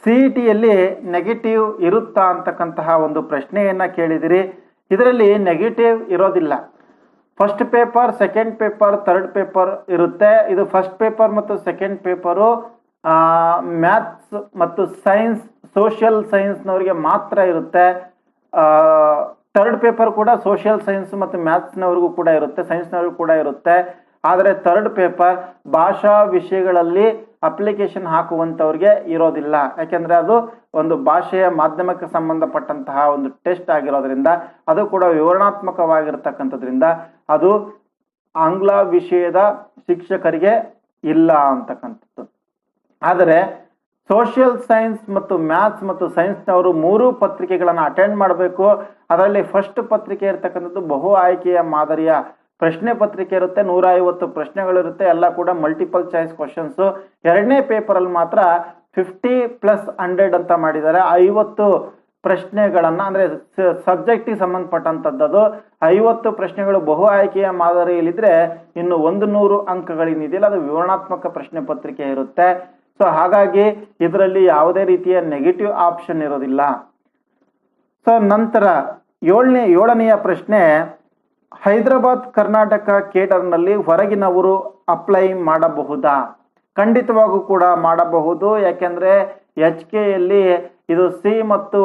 ಸಿ ಇ ಟಿಯಲ್ಲಿ ನೆಗೆಟಿವ್ ಇರುತ್ತಾ ಅಂತಕ್ಕಂತಹ ಒಂದು ಪ್ರಶ್ನೆಯನ್ನು ಕೇಳಿದಿರಿ. ಇದರಲ್ಲಿ ನೆಗೆಟಿವ್ ಇರೋದಿಲ್ಲ. First paper second paper third paper ಇರುತ್ತೆ. ಇದು ಫಸ್ಟ್ ಪೇಪರ್ ಮತ್ತು ಸೆಕೆಂಡ್ ಪೇಪರು ಮ್ಯಾಥ್ಸ್ ಮತ್ತು ಸೈನ್ಸ್ ಸೋಷಿಯಲ್ ಸೈನ್ಸ್ನವರಿಗೆ ಮಾತ್ರ ಇರುತ್ತೆ. ಥರ್ಡ್ ಪೇಪರ್ ಕೂಡ ಸೋಷಿಯಲ್ ಸೈನ್ಸ್ ಮತ್ತು ಮ್ಯಾಥ್ಸ್ನವ್ರಿಗೂ ಕೂಡ ಇರುತ್ತೆ ಸೈನ್ಸ್ನವ್ರಿಗೂ ಕೂಡ ಇರುತ್ತೆ. ಆದರೆ ಥರ್ಡ್ ಪೇಪರ್ ಭಾಷಾ ವಿಷಯಗಳಲ್ಲಿ ಅಪ್ಲಿಕೇಶನ್ ಹಾಕುವಂಥವ್ರಿಗೆ ಇರೋದಿಲ್ಲ. ಯಾಕೆಂದರೆ ಅದು ಒಂದು ಭಾಷೆಯ ಮಾಧ್ಯಮಕ್ಕೆ ಸಂಬಂಧಪಟ್ಟಂತಹ ಒಂದು ಟೆಸ್ಟ್ ಆಗಿರೋದ್ರಿಂದ ಅದು ಕೂಡ ವಿವರಣಾತ್ಮಕವಾಗಿರ್ತಕ್ಕಂಥದ್ರಿಂದ ಅದು ಆಂಗ್ಲ ವಿಷಯದ ಶಿಕ್ಷಕರಿಗೆ ಇಲ್ಲ ಅಂತಕ್ಕಂಥದ್ದು. ಆದರೆ ಸೋಷಿಯಲ್ ಸೈನ್ಸ್ ಮತ್ತು ಮ್ಯಾಥ್ಸ್ ಮತ್ತು ಸೈನ್ಸ್ನವರು ಮೂರು ಪತ್ರಿಕೆಗಳನ್ನು ಅಟೆಂಡ್ ಮಾಡಬೇಕು. ಅದರಲ್ಲಿ ಫಸ್ಟ್ ಪತ್ರಿಕೆ ಇರತಕ್ಕಂಥದ್ದು ಬಹು ಆಯ್ಕೆಯ ಮಾದರಿಯ ಪ್ರಶ್ನೆ ಪತ್ರಿಕೆ ಇರುತ್ತೆ. ನೂರ ಐವತ್ತು ಪ್ರಶ್ನೆಗಳಿರುತ್ತೆ. ಎಲ್ಲ ಕೂಡ ಮಲ್ಟಿಪಲ್ ಚಾಯ್ಸ್ ಕ್ವಶನ್ಸು ಎರಡನೇ ಪೇಪರಲ್ಲಿ ಮಾತ್ರ ಫಿಫ್ಟಿ ಪ್ಲಸ್ ಹಂಡ್ರೆಡ್ ಅಂತ ಮಾಡಿದ್ದಾರೆ. ಐವತ್ತು ಪ್ರಶ್ನೆಗಳನ್ನು ಅಂದರೆ ಸಬ್ಜೆಕ್ಟಿಗೆ ಸಂಬಂಧಪಟ್ಟಂಥದ್ದು ಐವತ್ತು ಪ್ರಶ್ನೆಗಳು ಬಹು ಆಯ್ಕೆಯ ಮಾದರಿಯಲ್ಲಿದ್ರೆ ಇನ್ನು ಒಂದು ನೂರು ಅಂಕಗಳೇನಿದೆಯಲ್ಲ, ಅದು ವಿವರಣಾತ್ಮಕ ಪ್ರಶ್ನೆ ಪತ್ರಿಕೆ ಇರುತ್ತೆ. ಸೊ ಹಾಗಾಗಿ ಇದರಲ್ಲಿ ಯಾವುದೇ ರೀತಿಯ ನೆಗೆಟಿವ್ ಆಪ್ಷನ್ ಇರೋದಿಲ್ಲ. ಸೊ ನಂತರ ಏಳನೇ, ಏಳನೆಯ ಪ್ರಶ್ನೆ, ಹೈದರಾಬಾದ್, ಕರ್ನಾಟಕ ಕೇಟರ್ನಲ್ಲಿ ಹೊರಗಿನವರು ಅಪ್ಲೈ ಮಾಡಬಹುದಾ? ಖಂಡಿತವಾಗೂ ಕೂಡ ಮಾಡಬಹುದು, ಯಾಕೆಂದರೆ ಎಚ್ ಕೆಯಲ್ಲಿ ಇದು ಸಿ ಮತ್ತು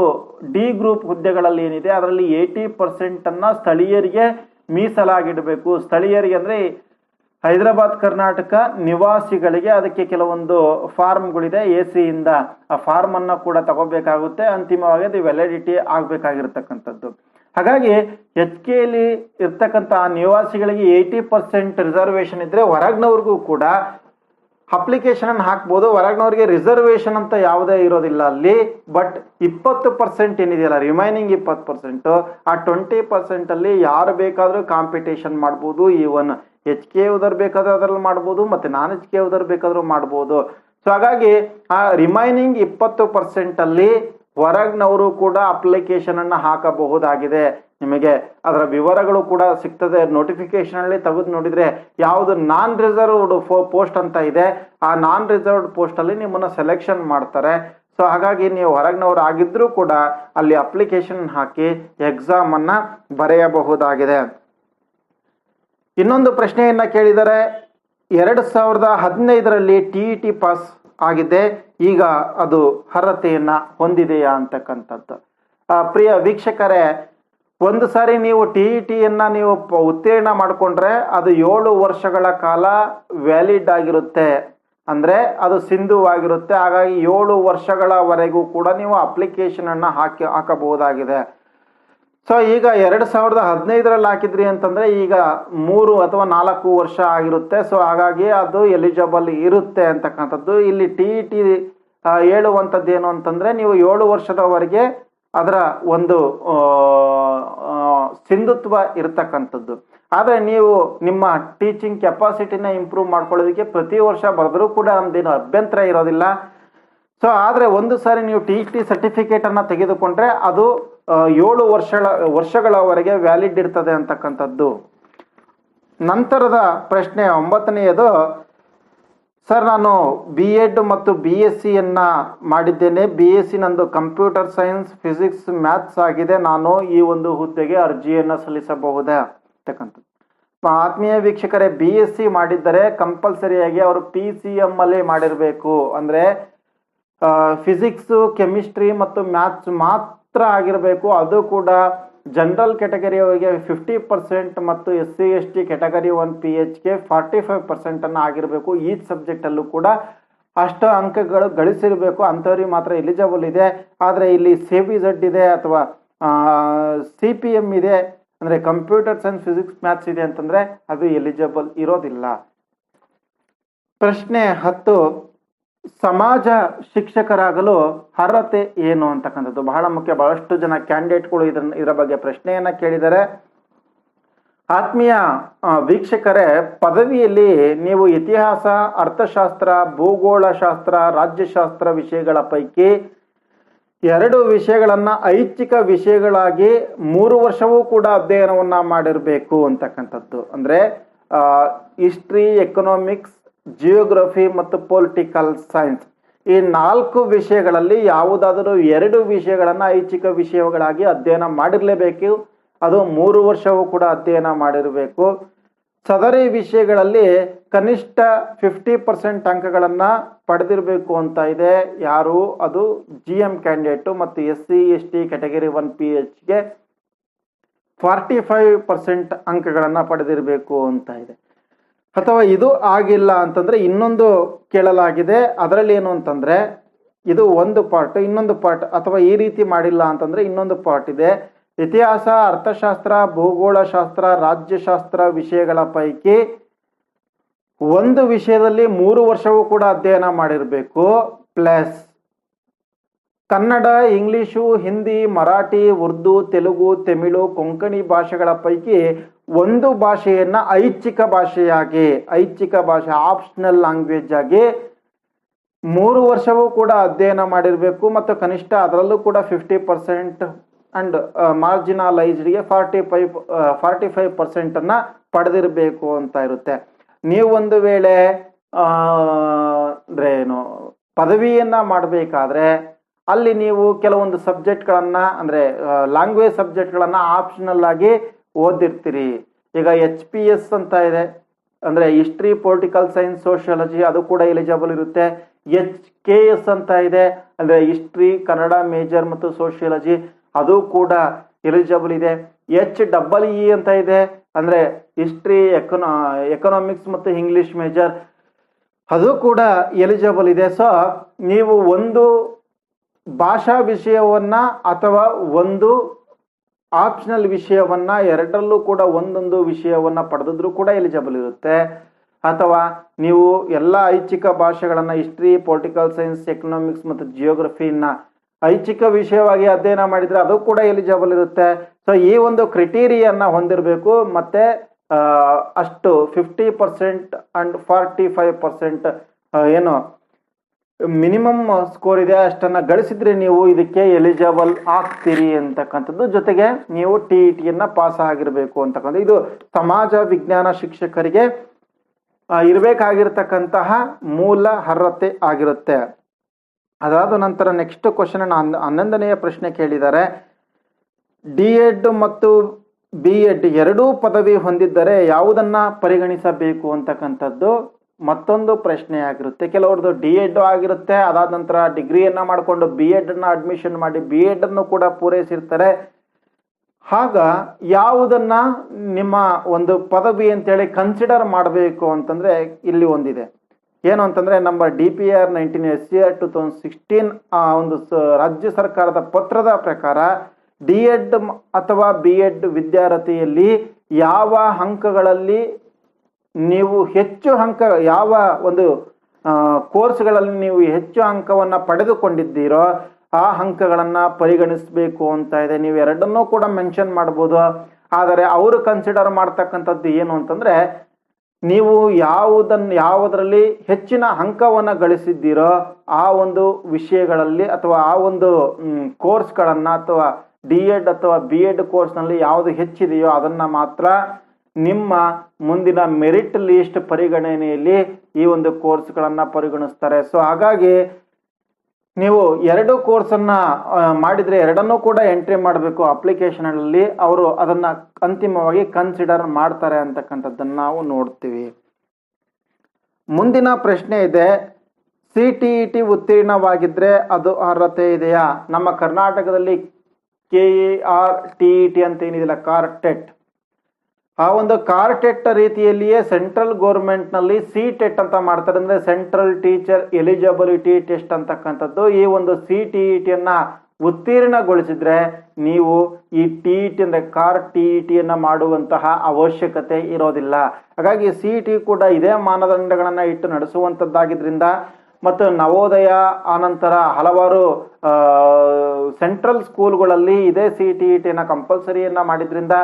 ಡಿ ಗ್ರೂಪ್ ಹುದ್ದೆಗಳಲ್ಲಿ ಏನಿದೆ, ಅದರಲ್ಲಿ ಏಯ್ಟಿ ಪರ್ಸೆಂಟನ್ನು ಸ್ಥಳೀಯರಿಗೆ ಮೀಸಲಾಗಿಡಬೇಕು. ಸ್ಥಳೀಯರಿಗೆ ಅಂದ್ರೆ ಹೈದರಾಬಾದ್ ಕರ್ನಾಟಕ ನಿವಾಸಿಗಳಿಗೆ ಅದಕ್ಕೆ ಕೆಲವೊಂದು ಫಾರ್ಮ್ಗಳಿದೆ. ಎ ಸಿಯಿಂದ ಆ ಫಾರ್ಮ್ ಅನ್ನ ಕೂಡ ತಗೋಬೇಕಾಗುತ್ತೆ. ಅಂತಿಮವಾಗಿ ಅದು ವ್ಯಾಲಿಡಿಟಿ ಆಗಬೇಕಾಗಿರ್ತಕ್ಕಂಥದ್ದು. ಹಾಗಾಗಿ ಎಚ್ ಕೆ ಕೆಯಲ್ಲಿ ಇರ್ತಕ್ಕಂಥ ನಿವಾಸಿಗಳಿಗೆ ಏಯ್ಟಿ ಪರ್ಸೆಂಟ್ ರಿಸರ್ವೇಶನ್ ಇದ್ರೆ ಹೊರಗ್ನವ್ರಿಗೂ ಕೂಡ ಅಪ್ಲಿಕೇಶನ್ ಅನ್ನು ಹಾಕ್ಬೋದು. ಹೊರಗಿನವ್ರಿಗೆ ರಿಸರ್ವೇಶನ್ ಅಂತ ಯಾವುದೇ ಇರೋದಿಲ್ಲ ಅಲ್ಲಿ. ಬಟ್ ಇಪ್ಪತ್ತು ಪರ್ಸೆಂಟ್ ಏನಿದೆಯಲ್ಲ, ರಿಮೈನಿಂಗ್ ಇಪ್ಪತ್ತು ಪರ್ಸೆಂಟ್. ಆ ಟ್ವೆಂಟಿ ಪರ್ಸೆಂಟ್ ಅಲ್ಲಿ ಯಾರು ಬೇಕಾದರೂ ಕಾಂಪಿಟೇಷನ್ ಮಾಡ್ಬೋದು. ಈವನ್ ಎಚ್ ಕೆ ಉದರ್ ಬೇಕಾದ್ರೆ ಅದ್ರಲ್ಲಿ ಮಾಡ್ಬೋದು, ಮತ್ತೆ ನಾನ್ ಎಚ್ ಕೆ ಉದರ್ ಬೇಕಾದ್ರೂ ಮಾಡ್ಬೋದು. ಸೊ ಹಾಗಾಗಿ, ಆ ರಿಮೈನಿಂಗ್ ಇಪ್ಪತ್ತು ಪರ್ಸೆಂಟ್ ಅಲ್ಲಿ ಹೊರಗ್ನವರು ಕೂಡ ಅಪ್ಲಿಕೇಶನ್ ಅನ್ನ ಹಾಕಬಹುದಾಗಿದೆ. ನಿಮಗೆ ಅದರ ವಿವರಗಳು ಕೂಡ ಸಿಗ್ತದೆ. ನೋಟಿಫಿಕೇಶನ್ ಅಲ್ಲಿ ತೆಗೆದು ನೋಡಿದ್ರೆ ಯಾವುದು ನಾನ್ ರಿಸರ್ವ್ಡ್ ಪೋಸ್ಟ್ ಅಂತ ಇದೆ, ಆ ನಾನ್ ರಿಸರ್ವ್ಡ್ ಪೋಸ್ಟ್ ಅಲ್ಲಿ ನಿಮ್ಮನ್ನ ಸೆಲೆಕ್ಷನ್ ಮಾಡ್ತಾರೆ. ಸೊ ಹಾಗಾಗಿ ನೀವು ಹೊರಗಿನವರು ಆಗಿದ್ರೂ ಕೂಡ ಅಲ್ಲಿ ಅಪ್ಲಿಕೇಶನ್ ಹಾಕಿ ಎಕ್ಸಾಮ್ ಅನ್ನ ಬರೆಯಬಹುದಾಗಿದೆ. ಇನ್ನೊಂದು ಪ್ರಶ್ನೆಯನ್ನ ಕೇಳಿದರೆ ಎರಡು ಸಾವಿರದ ಹದಿನೈದರಲ್ಲಿ ಟಿ ಇ ಟಿ ಪಾಸ್ ಆಗಿದೆ. ಈಗ ಅದು ಅರ್ಹತೆಯನ್ನು ಹೊಂದಿದೆಯಾ ಅಂತಕ್ಕಂಥದ್ದು. ಪ್ರಿಯ ವೀಕ್ಷಕರೇ, ಒಂದು ಸಾರಿ ನೀವು ಟಿ ಇ ಟಿಯನ್ನು ನೀವು ಉತ್ತೀರ್ಣ ಮಾಡಿಕೊಂಡ್ರೆ ಅದು ಏಳು ವರ್ಷಗಳ ಕಾಲ ವ್ಯಾಲಿಡ್ ಆಗಿರುತ್ತೆ. ಅಂದ್ರೆ ಅದು ಸಿಂಧುವಾಗಿರುತ್ತೆ ಹಾಗಾಗಿ ಏಳು ವರ್ಷಗಳವರೆಗೂ ಕೂಡ ನೀವು ಅಪ್ಲಿಕೇಶನ್ ಅನ್ನ ಹಾಕಿ, ಹಾಕಬಹುದಾಗಿದೆ. ಸೊ ಈಗ ಎರಡು ಸಾವಿರದ ಹದಿನೈದರಲ್ಲಿ ಹಾಕಿದ್ರಿ ಅಂತಂದರೆ ಈಗ ಮೂರು ಅಥವಾ ನಾಲ್ಕು ವರ್ಷ ಆಗಿರುತ್ತೆ. ಸೊ ಹಾಗಾಗಿ ಅದು ಎಲಿಜಿಬಲ್ ಇರುತ್ತೆ ಅಂತಕ್ಕಂಥದ್ದು. ಇಲ್ಲಿ ಟಿ ಇ ಟಿ ಹೇಳುವಂಥದ್ದು ಏನು ಅಂತಂದರೆ ನೀವು ಏಳು ವರ್ಷದವರೆಗೆ ಅದರ ಒಂದು ಸಿಂಧುತ್ವ ಇರತಕ್ಕಂಥದ್ದು. ಆದರೆ ನೀವು ನಿಮ್ಮ ಟೀಚಿಂಗ್ ಕೆಪಾಸಿಟಿನ ಇಂಪ್ರೂವ್ ಮಾಡ್ಕೊಳ್ಳೋದಕ್ಕೆ ಪ್ರತಿ ವರ್ಷ ಬರೆದರೂ ಕೂಡ ನಮ್ದೇನು ಅಭ್ಯಂತರ ಇರೋದಿಲ್ಲ. ಸೊ ಆದರೆ ಒಂದು ಸಾರಿ ನೀವು ಟಿ ಇ ಟಿ ಸರ್ಟಿಫಿಕೇಟನ್ನು ತೆಗೆದುಕೊಂಡ್ರೆ ಅದು ಏಳು ವರ್ಷಗಳ ವರ್ಷಗಳವರೆಗೆ ವ್ಯಾಲಿಡ್ ಇರ್ತದೆ ಅಂತಕ್ಕಂಥದ್ದು. ನಂತರದ ಪ್ರಶ್ನೆ ಒಂಬತ್ತನೆಯದು, ಸರ್, ನಾನು ಬಿ ಎಡ್ ಮತ್ತು ಬಿ ಎಸ್ ಸಿಯನ್ನು ಮಾಡಿದ್ದೇನೆ. ಬಿ ಎಸ್ ಸಿ ನಂದು ಕಂಪ್ಯೂಟರ್ ಸೈನ್ಸ್ ಫಿಸಿಕ್ಸ್ ಮ್ಯಾಥ್ಸ್ ಆಗಿದೆ. ನಾನು ಈ ಒಂದು ಹುದ್ದೆಗೆ ಅರ್ಜಿಯನ್ನು ಸಲ್ಲಿಸಬಹುದೇ? ಅಂತಕ್ಕಂಥದ್ದು. ಆತ್ಮೀಯ ವೀಕ್ಷಕರೇ ಬಿ ಎಸ್ ಸಿ ಮಾಡಿದ್ದರೆ ಕಂಪಲ್ಸರಿಯಾಗಿ ಅವರು ಪಿ ಸಿ ಎಂ ಅಲ್ಲೇ ಮಾಡಿರಬೇಕು. ಅಂದರೆ ಫಿಸಿಕ್ಸು ಕೆಮಿಸ್ಟ್ರಿ ಮತ್ತು ಮ್ಯಾಥ್ಸ್ ಮಾತ್ರ ಆಗಿರಬೇಕು, ಅದು ಕೂಡ ಜನರಲ್ ಕ್ಯಾಟಗರಿಯವರಿಗೆ ಫಿಫ್ಟಿ ಪರ್ಸೆಂಟ್ ಮತ್ತು S C S T category one P ಎಚ್ಗೆ forty five ಪರ್ಸೆಂಟನ್ನು ಆಗಿರಬೇಕು. ಈ ಸಬ್ಜೆಕ್ಟಲ್ಲೂ ಕೂಡ ಅಷ್ಟು ಅಂಕಗಳು ಗಳಿಸಿರಬೇಕು. ಅಂಥವ್ರಿಗೆ ಮಾತ್ರ ಎಲಿಜಿಬಲ್ ಇದೆ. ಆದರೆ ಇಲ್ಲಿ ಸಿ ಬಿ ಝಡ್ ಇದೆ ಅಥವಾ ಸಿ ಪಿ ಎಂ ಇದೆ. ಅಂದರೆ ಕಂಪ್ಯೂಟರ್ ಸೈನ್ಸ್ ಫಿಸಿಕ್ಸ್ ಮ್ಯಾಥ್ಸ್ ಇದೆ ಅಂತಂದರೆ ಅದು ಎಲಿಜಿಬಲ್ ಇರೋದಿಲ್ಲ. ಪ್ರಶ್ನೆ ಹತ್ತು. ಸಮಾಜ ಶಿಕ್ಷಕರಾಗಲು ಅರ್ಹತೆ ಏನು ಅಂತಕ್ಕಂಥದ್ದು? ಬಹಳ ಮುಖ್ಯ. ಬಹಳಷ್ಟು ಜನ ಕ್ಯಾಂಡಿಡೇಟ್ಗಳು ಇದನ್ನ, ಇದರ ಬಗ್ಗೆ ಪ್ರಶ್ನೆಯನ್ನ ಕೇಳಿದರೆ, ಆತ್ಮೀಯ ವೀಕ್ಷಕರೇ, ಪದವಿಯಲ್ಲಿ ನೀವು ಇತಿಹಾಸ, ಅರ್ಥಶಾಸ್ತ್ರ, ಭೂಗೋಳಶಾಸ್ತ್ರ, ರಾಜ್ಯಶಾಸ್ತ್ರ ವಿಷಯಗಳ ಪೈಕಿ ಎರಡು ವಿಷಯಗಳನ್ನ ಐಚ್ಛಿಕ ವಿಷಯಗಳಾಗಿ ಮೂರು ವರ್ಷವೂ ಕೂಡ ಅಧ್ಯಯನವನ್ನ ಮಾಡಿರಬೇಕು ಅಂತಕ್ಕಂಥದ್ದು. ಅಂದ್ರೆ ಹಿಸ್ಟ್ರಿ ಎಕನಾಮಿಕ್ಸ್ ಜಿಯೋಗ್ರಫಿ ಮತ್ತು ಪೊಲಿಟಿಕಲ್ ಸೈನ್ಸ್ ಈ ನಾಲ್ಕು ವಿಷಯಗಳಲ್ಲಿ ಯಾವುದಾದರೂ ಎರಡು ವಿಷಯಗಳನ್ನು ಐಚ್ಛಿಕ ವಿಷಯಗಳಾಗಿ ಅಧ್ಯಯನ ಮಾಡಿರಲೇಬೇಕು. ಅದು ಮೂರು ವರ್ಷವೂ ಕೂಡ ಅಧ್ಯಯನ ಮಾಡಿರಬೇಕು. ಸದರಿ ವಿಷಯಗಳಲ್ಲಿ ಕನಿಷ್ಠ ಫಿಫ್ಟಿ ಪರ್ಸೆಂಟ್ ಅಂಕಗಳನ್ನು ಪಡೆದಿರಬೇಕು ಅಂತ ಇದೆ. ಯಾರು? ಅದು ಜಿ ಎಂ ಕ್ಯಾಂಡಿಡೇಟು ಮತ್ತು S C S T category one P ಎಚ್ಗೆ forty five percent ಅಂಕಗಳನ್ನು ಪಡೆದಿರಬೇಕು ಅಂತ ಇದೆ. ಅಥವಾ ಇದು ಆಗಿಲ್ಲ ಅಂತಂದರೆ ಇನ್ನೊಂದು ಕೇಳಲಾಗಿದೆ. ಅದರಲ್ಲಿ ಏನು ಅಂತಂದರೆ, ಇದು ಒಂದು ಪಾರ್ಟ್ ಇನ್ನೊಂದು ಪಾರ್ಟ್ ಅಥವಾ ಈ ರೀತಿ ಮಾಡಿಲ್ಲ ಅಂತಂದರೆ ಇನ್ನೊಂದು ಪಾರ್ಟ್ ಇದೆ. ಇತಿಹಾಸ, ಅರ್ಥಶಾಸ್ತ್ರ, ಭೂಗೋಳಶಾಸ್ತ್ರ, ರಾಜ್ಯಶಾಸ್ತ್ರ ವಿಷಯಗಳ ಪೈಕಿ ಒಂದು ವಿಷಯದಲ್ಲಿ ಮೂರು ವರ್ಷವೂ ಕೂಡ ಅಧ್ಯಯನ ಮಾಡಿರಬೇಕು. ಪ್ಲಸ್ ಕನ್ನಡ, ಇಂಗ್ಲಿಷು, ಹಿಂದಿ, ಮರಾಠಿ, ಉರ್ದು, ತೆಲುಗು, ತಮಿಳು, ಕೊಂಕಣಿ ಭಾಷೆಗಳ ಪೈಕಿ ಒಂದು ಭಾಷೆಯನ್ನ ಐಚ್ಛಿಕ ಭಾಷೆಯಾಗಿ, ಐಚ್ಛಿಕ ಭಾಷೆ ಆಪ್ಷನಲ್ ಲ್ಯಾಂಗ್ವೇಜ್ ಆಗಿ ಮೂರು ವರ್ಷವೂ ಕೂಡ ಅಧ್ಯಯನ ಮಾಡಿರಬೇಕು ಮತ್ತು ಕನಿಷ್ಠ ಅದರಲ್ಲೂ ಕೂಡ ಫಿಫ್ಟಿ ಪರ್ಸೆಂಟ್ ಅಂಡ್ ಮಾರ್ಜಿನಲೈಸ್ಡ್ಗೆ ಫಾರ್ಟಿ ಫೈವ್ ಫಾರ್ಟಿ ಫೈವ್ ಪರ್ಸೆಂಟನ್ನು ಪಡೆದಿರಬೇಕು ಅಂತ ಇರುತ್ತೆ. ನೀವು ಒಂದು ವೇಳೆ ಅಂದರೆ ಏನು, ಪದವಿಯನ್ನ ಮಾಡಬೇಕಾದ್ರೆ ಅಲ್ಲಿ ನೀವು ಕೆಲವೊಂದು ಸಬ್ಜೆಕ್ಟ್ಗಳನ್ನು ಅಂದರೆ ಲ್ಯಾಂಗ್ವೇಜ್ ಸಬ್ಜೆಕ್ಟ್ಗಳನ್ನು ಆಪ್ಷನಲ್ ಆಗಿ ಓದಿರ್ತೀರಿ. ಈಗ ಎಚ್ ಪಿ ಎಸ್ ಅಂತ ಇದೆ. ಅಂದರೆ ಹಿಸ್ಟ್ರಿ ಪೊಲಿಟಿಕಲ್ ಸೈನ್ಸ್ ಸೋಷಿಯಾಲಜಿ ಅದು ಕೂಡ ಎಲಿಜಿಬಲ್ ಇರುತ್ತೆ. ಎಚ್ ಕೆ ಎಸ್ ಅಂತ ಇದೆ. ಅಂದರೆ ಹಿಸ್ಟ್ರಿ ಕನ್ನಡ ಮೇಜರ್ ಮತ್ತು ಸೋಷಿಯಾಲಜಿ ಅದು ಕೂಡ ಎಲಿಜಿಬಲ್ ಇದೆ. ಎಚ್ ಡಬಲ್ ಇ ಅಂತ ಇದೆ. ಅಂದರೆ ಹಿಸ್ಟ್ರಿ ಎಕನಾ ಎಕನಾಮಿಕ್ಸ್ ಮತ್ತು ಇಂಗ್ಲೀಷ್ ಮೇಜರ್ ಅದು ಕೂಡ ಎಲಿಜಿಬಲ್ ಇದೆ. ಸೊ ನೀವು ಒಂದು ಭಾಷಾ ವಿಷಯವನ್ನು ಅಥವಾ ಒಂದು ಆಪ್ಷನಲ್ ವಿಷಯವನ್ನ ಎರಡರಲ್ಲೂ ಕೂಡ ಒಂದೊಂದು ವಿಷಯವನ್ನ ಪಡೆದಿದ್ರು ಕೂಡ ಎಲಿಜಿಬಲ್ ಇರುತ್ತೆ. ಅಥವಾ ನೀವು ಎಲ್ಲ ಐಚ್ಛಿಕ ಭಾಷೆಗಳನ್ನ ಹಿಸ್ಟ್ರಿ ಪೊಲಿಟಿಕಲ್ ಸೈನ್ಸ್ ಎಕನಾಮಿಕ್ಸ್ ಮತ್ತು ಜಿಯೋಗ್ರಫಿನ ಐಚ್ಛಿಕ ವಿಷಯವಾಗಿ ಅಧ್ಯಯನ ಮಾಡಿದ್ರೆ ಅದು ಕೂಡ ಎಲಿಜಿಬಲ್ ಇರುತ್ತೆ. ಸೊ ಈ ಒಂದು ಕ್ರಿಟೀರಿಯನ್ನ ಹೊಂದಿರಬೇಕು. ಮತ್ತೆ ಅಷ್ಟು fifty percent and forty five percent ಏನು ಮಿನಿಮಮ್ ಸ್ಕೋರ್ ಇದೆ, ಅಷ್ಟನ್ನ ಗಳಿಸಿದ್ರೆ ನೀವು ಇದಕ್ಕೆ ಎಲಿಜಿಬಲ್ ಆಗ್ತೀರಿ ಅಂತಕ್ಕಂಥದ್ದು. ಜೊತೆಗೆ ನೀವು ಟಿ ಇ ಟಿಯನ್ನ ಪಾಸ್ ಆಗಿರಬೇಕು ಅಂತಕ್ಕಂಥ ಇದು ಸಮಾಜ ವಿಜ್ಞಾನ ಶಿಕ್ಷಕರಿಗೆ ಇರಬೇಕಾಗಿರ್ತಕ್ಕಂತಹ ಮೂಲ ಅರ್ಹತೆ ಆಗಿರುತ್ತೆ. ಅದಾದ ನಂತರ ನೆಕ್ಸ್ಟ್ ಕ್ವಶನ್ ಹನ್ನೊಂದನೆಯ ಪ್ರಶ್ನೆ ಕೇಳಿದ್ದಾರೆ. ಡಿ ಎಡ್ ಮತ್ತು ಬಿ ಎಡ್ ಎರಡೂ ಪದವಿ ಹೊಂದಿದ್ದರೆ ಯಾವುದನ್ನ ಪರಿಗಣಿಸಬೇಕು ಅಂತಕ್ಕಂಥದ್ದು? ಮತ್ತೊಂದು ಪ್ರಶ್ನೆ ಆಗಿರುತ್ತೆ. ಕೆಲವ್ರದ್ದು ಡಿ ಎಡ್ ಆಗಿರುತ್ತೆ. ಅದಾದ ನಂತರ ಡಿಗ್ರಿಯನ್ನ ಮಾಡಿಕೊಂಡು ಬಿ ಎಡ್ ಅನ್ನ ಅಡ್ಮಿಷನ್ ಮಾಡಿ ಬಿ ಅನ್ನು ಕೂಡ ಪೂರೈಸಿರ್ತಾರೆ. ಆಗ ಯಾವುದನ್ನ ನಿಮ್ಮ ಒಂದು ಪದವಿ ಅಂತೇಳಿ ಕನ್ಸಿಡರ್ ಮಾಡಬೇಕು ಅಂತಂದ್ರೆ ಇಲ್ಲಿ ಒಂದಿದೆ. ಏನು ಅಂತಂದ್ರೆ ನಮ್ಮ D P R nineteen S C R two thousand sixteen ಆ, ಒಂದು ರಾಜ್ಯ ಸರ್ಕಾರದ ಪತ್ರದ ಪ್ರಕಾರ ಡಿ ಎಡ್ ಅಥವಾ ಬಿ ಎಡ್ ವಿದ್ಯಾರ್ಥಿಯಲ್ಲಿ ಯಾವ ಅಂಕಗಳಲ್ಲಿ ನೀವು ಹೆಚ್ಚು ಅಂಕ ಯಾವ ಒಂದು ಕೋರ್ಸ್ಗಳಲ್ಲಿ ನೀವು ಹೆಚ್ಚು ಅಂಕವನ್ನು ಪಡೆದುಕೊಂಡಿದ್ದೀರೋ, ಆ ಅಂಕಗಳನ್ನು ಪರಿಗಣಿಸಬೇಕು ಅಂತ ಇದೆ. ನೀವು ಎರಡನ್ನೂ ಕೂಡ ಮೆನ್ಷನ್ ಮಾಡ್ಬೋದು. ಆದರೆ ಅವರು ಕನ್ಸಿಡರ್ ಮಾಡ್ತಕ್ಕಂಥದ್ದು ಏನು ಅಂತಂದರೆ, ನೀವು ಯಾವುದನ್ನು ಯಾವುದರಲ್ಲಿ ಹೆಚ್ಚಿನ ಅಂಕವನ್ನು ಗಳಿಸಿದ್ದೀರೋ, ಆ ಒಂದು ವಿಷಯಗಳಲ್ಲಿ ಅಥವಾ ಆ ಒಂದು ಕೋರ್ಸ್ಗಳನ್ನು ಅಥವಾ ಡಿ ಎಡ್ ಅಥವಾ ಬಿ ಎಡ್ ಕೋರ್ಸ್ನಲ್ಲಿ ಯಾವುದು ಹೆಚ್ಚಿದೆಯೋ ಅದನ್ನು ಮಾತ್ರ ನಿಮ್ಮ ಮುಂದಿನ ಮೆರಿಟ್ ಲಿಸ್ಟ್ ಪರಿಗಣನೆಯಲ್ಲಿ ಈ ಒಂದು ಕೋರ್ಸ್ಗಳನ್ನು ಪರಿಗಣಿಸ್ತಾರೆ. ಸೊ ಹಾಗಾಗಿ ನೀವು ಎರಡು ಕೋರ್ಸನ್ನು ಮಾಡಿದರೆ ಎರಡನ್ನೂ ಕೂಡ ಎಂಟ್ರಿ ಮಾಡಬೇಕು ಅಪ್ಲಿಕೇಶನ್ ಅಲ್ಲಿ. ಅವರು ಅದನ್ನು ಅಂತಿಮವಾಗಿ ಕನ್ಸಿಡರ್ ಮಾಡ್ತಾರೆ ಅಂತಕ್ಕಂಥದ್ದನ್ನು ನಾವು ನೋಡ್ತೀವಿ. ಮುಂದಿನ ಪ್ರಶ್ನೆ ಇದೆ. ಸಿ ಟಿ ಇ ಟಿ ಉತ್ತೀರ್ಣವಾಗಿದ್ದರೆ ಅದು ಅರ್ಹತೆ ಇದೆಯಾ? ನಮ್ಮ ಕರ್ನಾಟಕದಲ್ಲಿ K A R T E T ಅಂತ ಏನಿದಿಲ್ಲ ಕಾರ್ ಟೆಟ್ ಆ ಒಂದು ಕಾರ್ಟೆಟ್ ರೀತಿಯಲ್ಲಿಯೇ ಸೆಂಟ್ರಲ್ನಲ್ಲಿ ಸಿ ಟೆಟ್ ಅಂತ ಮಾಡ್ತಾರೆ. ಅಂದ್ರೆ ಸೆಂಟ್ರಲ್ ಟೀಚರ್ ಎಲಿಜಿಬಿಲಿಟಿ ಟೆಸ್ಟ್ ಅಂತಕ್ಕಂಥದ್ದು. ಈ ಒಂದು ಸಿ ಟಿ ಇ ಟಿಯನ್ನು ಉತ್ತೀರ್ಣಗೊಳಿಸಿದ್ರೆ ನೀವು ಈ ಟಿ ಇ ಟಿ ಅಂದ್ರೆ ಕಾರ್ ಟಿ ಇ ಟಿಯನ್ನು ಮಾಡುವಂತಹ ಅವಶ್ಯಕತೆ ಇರೋದಿಲ್ಲ. ಹಾಗಾಗಿ ಸಿ ಟಿ ಕೂಡ ಇದೇ ಮಾನದಂಡಗಳನ್ನು ಇಟ್ಟು ನಡೆಸುವಂಥದ್ದಾಗಿದ್ದರಿಂದ ಮತ್ತು ನವೋದಯ, ಆನಂತರ ಹಲವಾರು ಸೆಂಟ್ರಲ್ ಸ್ಕೂಲ್ಗಳಲ್ಲಿ ಇದೇ ಸಿ ಟಿ ಇ ಟಿನ ಕಂಪಲ್ಸರಿಯನ್ನ ಮಾಡಿದ್ರಿಂದ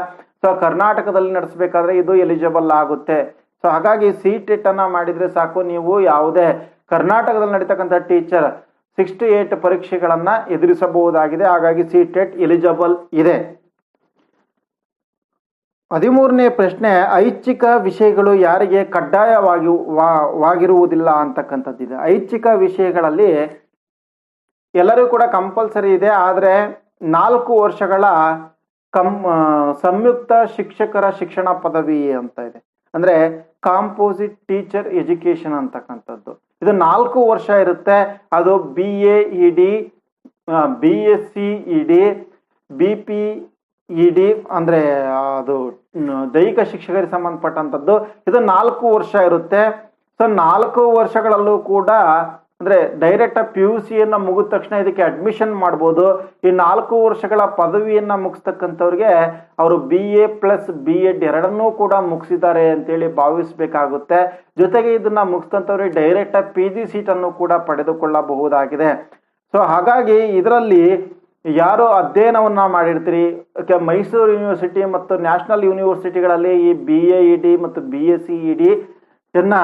ಸೊ ಕರ್ನಾಟಕದಲ್ಲಿ ನಡೆಸಬೇಕಾದ್ರೆ ಇದು ಎಲಿಜಿಬಲ್ ಆಗುತ್ತೆ. ಸೊ ಹಾಗಾಗಿ ಸಿ ಟೆಟ್ ಅನ್ನ ಮಾಡಿದ್ರೆ ಸಾಕು ನೀವು ಯಾವುದೇ ಕರ್ನಾಟಕದಲ್ಲಿ ನಡೀತಕ್ಕಂಥ ಟೀಚರ್ ಸಿಕ್ಸ್ಟಿ ಏಟ್ ಪರೀಕ್ಷೆಗಳನ್ನ ಎದುರಿಸಬಹುದಾಗಿದೆ. ಹಾಗಾಗಿ ಸಿ ಟೆಟ್ ಎಲಿಜಿಬಲ್ ಇದೆ. ಹದಿಮೂರನೇ ಪ್ರಶ್ನೆ, ಐಚ್ಛಿಕ ವಿಷಯಗಳು ಯಾರಿಗೆ ಕಡ್ಡಾಯವಾಗಿ ವಾಗಿರುವುದಿಲ್ಲ ಅಂತಕ್ಕಂಥದ್ದಿದೆ. ಐಚ್ಛಿಕ ವಿಷಯಗಳಲ್ಲಿ ಎಲ್ಲರಿಗೂ ಕೂಡ ಕಂಪಲ್ಸರಿ ಇದೆ, ಆದರೆ ನಾಲ್ಕು ವರ್ಷಗಳ ಕಂ ಸಂಯುಕ್ತ ಶಿಕ್ಷಕರ ಶಿಕ್ಷಣ ಪದವಿ ಅಂತ ಇದೆ. ಅಂದ್ರೆ ಕಾಂಪೋಸಿಟ್ ಟೀಚರ್ ಎಜುಕೇಶನ್ ಅಂತಕ್ಕಂಥದ್ದು. ಇದು ನಾಲ್ಕು ವರ್ಷ ಇರುತ್ತೆ. ಅದು B A E D B S C E D B P E D ಅಂದ್ರೆ ಅದು ದೈಹಿಕ ಶಿಕ್ಷಕರಿಗೆ ಸಂಬಂಧಪಟ್ಟಂಥದ್ದು. ಇದು ನಾಲ್ಕು ವರ್ಷ ಇರುತ್ತೆ. ಸೊ ನಾಲ್ಕು ವರ್ಷಗಳಲ್ಲೂ ಕೂಡ ಅಂದ್ರೆ ಡೈರೆಕ್ಟ್ ಪಿ ಯು ಸಿಯನ್ನು ಮುಗಿದ ತಕ್ಷಣ ಇದಕ್ಕೆ ಅಡ್ಮಿಷನ್ ಮಾಡ್ಬೋದು. ಈ ನಾಲ್ಕು ವರ್ಷಗಳ ಪದವಿಯನ್ನು ಮುಗಿಸ್ತಕ್ಕಂಥವ್ರಿಗೆ ಅವರು B A plus B Ed ಎರಡನ್ನೂ ಕೂಡ ಮುಗಿಸಿದ್ದಾರೆ ಅಂತೇಳಿ ಭಾವಿಸಬೇಕಾಗುತ್ತೆ. ಜೊತೆಗೆ ಇದನ್ನು ಮುಗಿಸ್ತಂಥವ್ರಿಗೆ ಡೈರೆಕ್ಟ್ ಪಿ ಜಿ ಸೀಟನ್ನು ಕೂಡ ಪಡೆದುಕೊಳ್ಳಬಹುದಾಗಿದೆ. ಸೊ ಹಾಗಾಗಿ ಇದರಲ್ಲಿ ಯಾರು ಅಧ್ಯಯನವನ್ನ ಮಾಡಿರ್ತೀರಿ? ಮೈಸೂರು ಯೂನಿವರ್ಸಿಟಿ ಮತ್ತು ನ್ಯಾಷನಲ್ ಯೂನಿವರ್ಸಿಟಿಗಳಲ್ಲಿ ಈ ಬಿ ಎ ಇ ಡಿ ಮತ್ತು B S C E D ಇದನ್ನ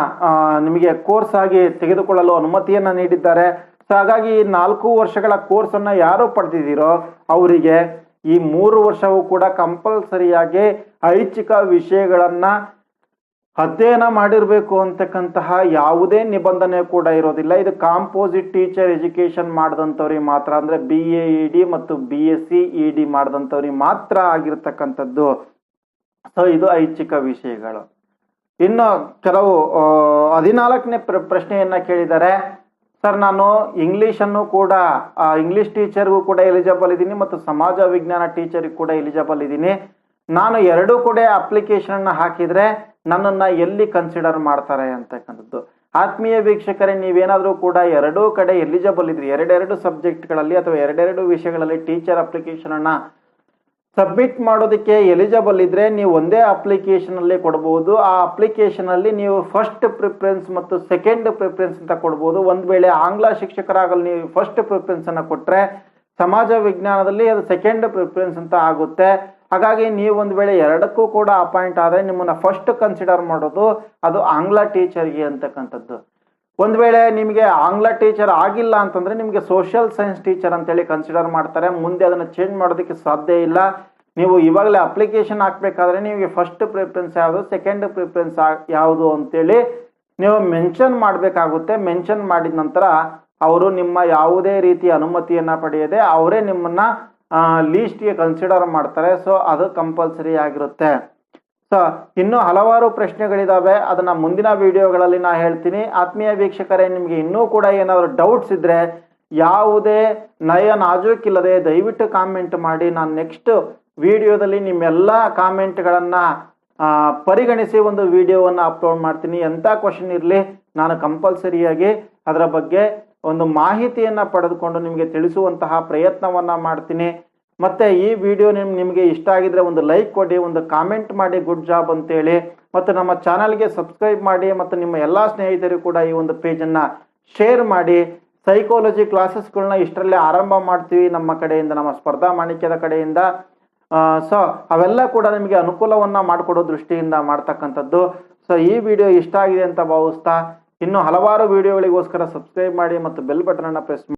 ನಿಮಗೆ ಕೋರ್ಸ್ ಆಗಿ ತೆಗೆದುಕೊಳ್ಳಲು ಅನುಮತಿಯನ್ನ ನೀಡಿದ್ದಾರೆ. ಸೊ ಹಾಗಾಗಿ ನಾಲ್ಕು ವರ್ಷಗಳ ಕೋರ್ಸನ್ನು ಯಾರು ಪಡೆದಿದ್ದೀರೋ ಅವರಿಗೆ ಈ ಮೂರು ವರ್ಷವೂ ಕೂಡ ಕಂಪಲ್ಸರಿಯಾಗಿ ಐಚ್ಛಿಕ ವಿಷಯಗಳನ್ನ ಅಧ್ಯಯನ ಮಾಡಿರಬೇಕು ಅಂತಕ್ಕಂತಹ ಯಾವುದೇ ನಿಬಂಧನೆ ಕೂಡ ಇರೋದಿಲ್ಲ. ಇದು ಕಾಂಪೋಸಿಟ್ ಟೀಚರ್ ಎಜುಕೇಷನ್ ಮಾಡಿದಂಥವ್ರಿಗೆ ಮಾತ್ರ ಅಂದರೆ ಬಿ ಎ ಇ ಡಿ ಮತ್ತು B S C E D ಮಾಡಿದಂಥವ್ರಿಗೆ ಮಾತ್ರ ಆಗಿರ್ತಕ್ಕಂಥದ್ದು. ಸೊ ಇದು ಐಚ್ಛಿಕ ವಿಷಯಗಳು. ಇನ್ನು ಕೆಲವು ಹದಿನಾಲ್ಕನೇ ಪ್ರ, ಪ್ರಶ್ನೆಯನ್ನ ಕೇಳಿದ್ದಾರೆ. ಸರ್, ನಾನು ಇಂಗ್ಲಿಷನ್ನು ಕೂಡ ಇಂಗ್ಲಿಷ್ ಟೀಚರ್ಗೂ ಕೂಡ ಎಲಿಜಿಬಲ್ ಇದ್ದೀನಿ ಮತ್ತು ಸಮಾಜ ವಿಜ್ಞಾನ ಟೀಚರ್ಗೂ ಕೂಡ ಎಲಿಜಿಬಲ್ ಇದ್ದೀನಿ. ನಾನು ಎರಡೂ ಕೂಡ ಅಪ್ಲಿಕೇಶನ್ ಹಾಕಿದ್ರೆ ನನ್ನನ್ನ ಎಲ್ಲಿ ಕನ್ಸಿಡರ್ ಮಾಡ್ತಾರೆ ಅಂತಕ್ಕಂಥದ್ದು. ಆತ್ಮೀಯ ವೀಕ್ಷಕರೇ, ನೀವೇನಾದರೂ ಕೂಡ ಎರಡೂ ಕಡೆ ಎಲಿಜಿಬಲ್ ಇದ್ರಿ, ಎರಡೆರಡು ಸಬ್ಜೆಕ್ಟ್ಗಳಲ್ಲಿ ಅಥವಾ ಎರಡೆರಡು ವಿಷಯಗಳಲ್ಲಿ ಟೀಚರ್ ಅಪ್ಲಿಕೇಶನ್ ಅನ್ನ ಸಬ್ಮಿಟ್ ಮಾಡೋದಕ್ಕೆ ಎಲಿಜಿಬಲ್ ಇದ್ದರೆ ನೀವು ಒಂದೇ ಅಪ್ಲಿಕೇಶನಲ್ಲಿ ಕೊಡ್ಬೋದು. ಆ ಅಪ್ಲಿಕೇಶನಲ್ಲಿ ನೀವು ಫಸ್ಟ್ ಪ್ರಿಫರೆನ್ಸ್ ಮತ್ತು ಸೆಕೆಂಡ್ ಪ್ರಿಫರೆನ್ಸ್ ಅಂತ ಕೊಡ್ಬೋದು. ಒಂದು ವೇಳೆ ಆಂಗ್ಲ ಶಿಕ್ಷಕರಾಗಲು ನೀವು ಫಸ್ಟ್ ಪ್ರಿಫರೆನ್ಸ್ ಕೊಟ್ಟರೆ ಸಮಾಜ ವಿಜ್ಞಾನದಲ್ಲಿ ಅದು ಸೆಕೆಂಡ್ ಪ್ರಿಫರೆನ್ಸ್ ಅಂತ ಆಗುತ್ತೆ. ಹಾಗಾಗಿ ನೀವು ಒಂದು ವೇಳೆ ಎರಡಕ್ಕೂ ಕೂಡ ಅಪಾಯಿಂಟ್ ಆದರೆ ನಿಮ್ಮನ್ನು ಫಸ್ಟ್ ಕನ್ಸಿಡರ್ ಮಾಡೋದು ಅದು ಆಂಗ್ಲ ಟೀಚರ್ಗೆ ಅಂತಕ್ಕಂಥದ್ದು. ಒಂದ್ ವೇಳೆ ನಿಮಗೆ ಆಂಗ್ಲ ಟೀಚರ್ ಆಗಿಲ್ಲ ಅಂತಂದ್ರೆ ನಿಮಗೆ ಸೋಷಿಯಲ್ ಸೈನ್ಸ್ ಟೀಚರ್ ಅಂತೇಳಿ ಕನ್ಸಿಡರ್ ಮಾಡ್ತಾರೆ. ಮುಂದೆ ಅದನ್ನು ಚೇಂಜ್ ಮಾಡೋದಕ್ಕೆ ಸಾಧ್ಯ ಇಲ್ಲ. ನೀವು ಇವಾಗಲೇ ಅಪ್ಲಿಕೇಶನ್ ಹಾಕ್ಬೇಕಾದ್ರೆ ನಿಮಗೆ ಫಸ್ಟ್ ಪ್ರಿಫರೆನ್ಸ್ ಯಾವುದು ಸೆಕೆಂಡ್ ಪ್ರಿಫರೆನ್ಸ್ ಯಾವುದು ಅಂತೇಳಿ ನೀವು ಮೆನ್ಷನ್ ಮಾಡಬೇಕಾಗುತ್ತೆ. ಮೆನ್ಷನ್ ಮಾಡಿದ ನಂತರ ಅವರು ನಿಮ್ಮ ಯಾವುದೇ ರೀತಿಯ ಅನುಮತಿಯನ್ನು ಪಡೆಯದೆ ಅವರೇ ನಿಮ್ಮನ್ನು ಲೀಸ್ಟ್ಗೆ ಕನ್ಸಿಡರ್ ಮಾಡ್ತಾರೆ. ಸೊ ಅದು ಕಂಪಲ್ಸರಿ ಆಗಿರುತ್ತೆ. ಸೊ ಇನ್ನೂ ಹಲವಾರು ಪ್ರಶ್ನೆಗಳಿದ್ದಾವೆ ಅದನ್ನು ಮುಂದಿನ ವಿಡಿಯೋಗಳಲ್ಲಿ ನಾ ಹೇಳ್ತೀನಿ. ಆತ್ಮೀಯ ವೀಕ್ಷಕರೇ, ನಿಮಗೆ ಇನ್ನೂ ಕೂಡ ಏನಾದರೂ ಡೌಟ್ಸ್ ಇದ್ದರೆ ಯಾವುದೇ ನಯ ನಾಜೂಕಿಲ್ಲದೆ ದಯವಿಟ್ಟು ಕಾಮೆಂಟ್ ಮಾಡಿ. ನಾನು ನೆಕ್ಸ್ಟ್ ವಿಡಿಯೋದಲ್ಲಿ ನಿಮ್ಮೆಲ್ಲ ಕಾಮೆಂಟ್ಗಳನ್ನು ಪರಿಗಣಿಸಿ ಒಂದು ವಿಡಿಯೋವನ್ನು ಅಪ್ಲೋಡ್ ಮಾಡ್ತೀನಿ. ಎಂಥ ಕ್ವಶನ್ ಇರಲಿ, ನಾನು ಕಂಪಲ್ಸರಿಯಾಗಿ ಅದರ ಬಗ್ಗೆ ಒಂದು ಮಾಹಿತಿಯನ್ನು ಪಡೆದುಕೊಂಡು ನಿಮಗೆ ತಿಳಿಸುವಂತಹ ಪ್ರಯತ್ನವನ್ನು ಮಾಡ್ತೀನಿ. ಮತ್ತೆ ಈ ವಿಡಿಯೋ ನಿಮ್, ನಿಮಗೆ ಇಷ್ಟ ಆಗಿದ್ರೆ ಒಂದು ಲೈಕ್ ಕೊಡಿ, ಒಂದು ಕಾಮೆಂಟ್ ಮಾಡಿ ಗುಡ್ ಜಾಬ್ ಅಂತೇಳಿ. ಮತ್ತು ನಮ್ಮ ಚಾನಲ್ಗೆ ಸಬ್ಸ್ಕ್ರೈಬ್ ಮಾಡಿ, ಮತ್ತು ನಿಮ್ಮ ಎಲ್ಲ ಸ್ನೇಹಿತರು ಕೂಡ ಈ ಒಂದು ಪೇಜನ್ನು ಶೇರ್ ಮಾಡಿ. ಸೈಕಾಲಜಿ ಕ್ಲಾಸಸ್ಗಳನ್ನ ಇಷ್ಟರಲ್ಲೇ ಆರಂಭ ಮಾಡ್ತೀವಿ ನಮ್ಮ ಕಡೆಯಿಂದ, ನಮ್ಮ ಸ್ಪರ್ಧಾ ಮಾಣಿಕ್ಯದ ಕಡೆಯಿಂದ. ಸೊ ಅವೆಲ್ಲ ಕೂಡ ನಿಮಗೆ ಅನುಕೂಲವನ್ನು ಮಾಡಿಕೊಡೋ ದೃಷ್ಟಿಯಿಂದ ಮಾಡ್ತಕ್ಕಂಥದ್ದು. ಸೊ ಈ ವಿಡಿಯೋ ಇಷ್ಟ ಆಗಿದೆ ಅಂತ ಭಾವಿಸ್ತಾ, ಇನ್ನು ಹಲವಾರು ವಿಡಿಯೋಗಳಿಗೋಸ್ಕರ ಸಬ್ಸ್ಕ್ರೈಬ್ ಮಾಡಿ, ಮತ್ತು ಬೆಲ್ ಬಟನನ್ನು ಪ್ರೆಸ್ ಪ್ರೆಸ್